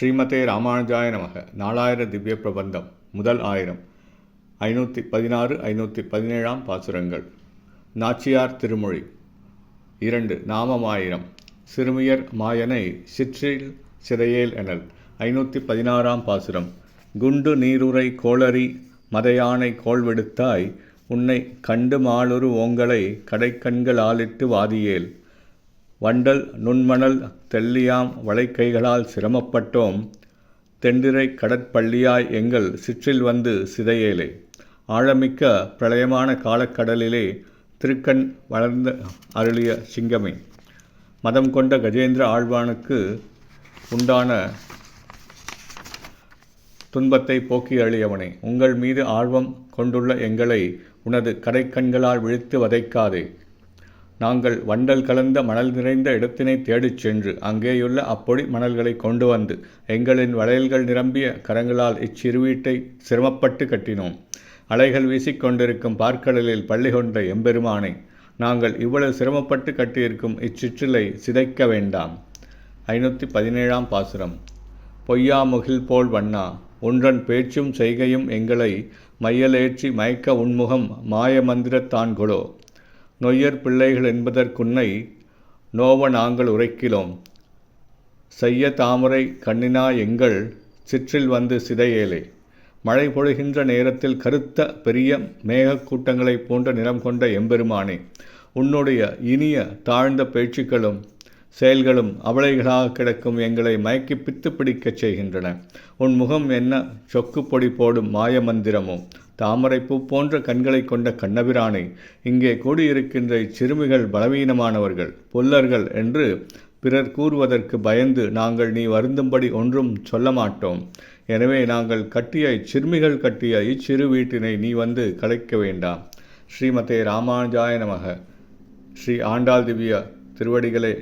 ஸ்ரீமதே ராமானுஜாய நமக. நாலாயிர திவ்ய பிரபந்தம். முதல் ஆயிரம். ஐநூற்றி பதினாறு ஐநூற்றி பதினேழாம் பாசுரங்கள். நாச்சியார் திருமொழி. இரண்டு. நாமமாயிரம். சிறுமியர் மாயனை சிற்றில் சிறையேல் எனல். ஐநூற்றி பதினாறாம் பாசுரம். குண்டு நீருரை கோளரி மதையானை கோள்வெடுத்தாய். உன்னை கண்டு மாலுரு ஓங்களை கடைக்கண்களாலிட்டு வாதியேல். வண்டல் நுண்மணல் தெள்ளியாம் வளைக்கைகளால் சிரமப்பட்டோம். தெண்டிரை கடற்பள்ளியாய் எங்கள் சிற்றில் வந்து சிதையேலே. ஆழமிக்க பிரளயமான காலக்கடலிலே திருக்கண் வளர்ந்த அருளிய சிங்கமே. மதம் கொண்ட கஜேந்திர ஆழ்வானுக்கு உண்டான துன்பத்தை போக்கி அழியவனே. உங்கள் மீது ஆர்வம் கொண்டுள்ள எங்களை உனது கடைக்கண்களால் விழித்து வதைக்காதே. நாங்கள் வண்டல் கலந்த மணல் நிறைந்த இடத்தினை தேடிச் சென்று அங்கேயுள்ள அப்பொடி மணல்களை கொண்டு வந்து எங்களின் வளையல்கள் நிரம்பிய கரங்களால் இச்சிறு வீட்டை சிரமப்பட்டு கட்டினோம். அலைகள் வீசிக்கொண்டிருக்கும் பார்க்கடலில் பள்ளி கொண்ட எம்பெருமானை நாங்கள் இவ்வளவு சிரமப்பட்டு கட்டியிருக்கும் இச்சிற்றிலை சிதைக்க வேண்டாம். ஐநூற்றி பதினேழாம் பாசுரம். பொய்யா முகில் போல் வண்ணா ஒன்றன் பேச்சும் செய்கையும் எங்களை மையலேற்றி மயக்க உன்முகம் மாய மந்திரத்தான் நொய்யர் பிள்ளைகள் என்பதற்குன்னை நோவ நாங்கள் உரைக்கிலோம். செய்ய தாமரை கண்ணினா எங்கள் சிற்றில் வந்து சிதையேலே. மழை பொழிகின்ற நேரத்தில் கருத்த பெரிய மேகக்கூட்டங்களைப் போன்ற நிறம் கொண்ட எம்பெருமானே உன்னுடைய இனிய தாழ்ந்த பேச்சுக்களும் செயல்களும் அவளைகளாக கிடக்கும் எங்களை மயக்கி பித்து பிடிக்கச் செய்கின்றன. உன் முகம் என்ன? சொக்கு பொடி போடும் மாயமந்திரமோ தாமரைப்பூ போன்ற கண்களை கொண்ட கண்ணபிரானை இங்கே கூடியிருக்கின்ற இச்சிறுமிகள் பலவீனமானவர்கள் பொல்லர்கள் என்று பிறர் கூறுவதற்கு பயந்து நாங்கள் நீ வருந்தும்படி ஒன்றும் சொல்ல மாட்டோம். எனவே நாங்கள் கட்டிய இச்சிறுமிகள் கட்டிய இச்சிறு வீட்டினை நீ வந்து கலைக்க வேண்டாம். ஸ்ரீமதே ராமானுஜாய நமக. ஸ்ரீ ஆண்டாள் திவ்ய திருவடிகளே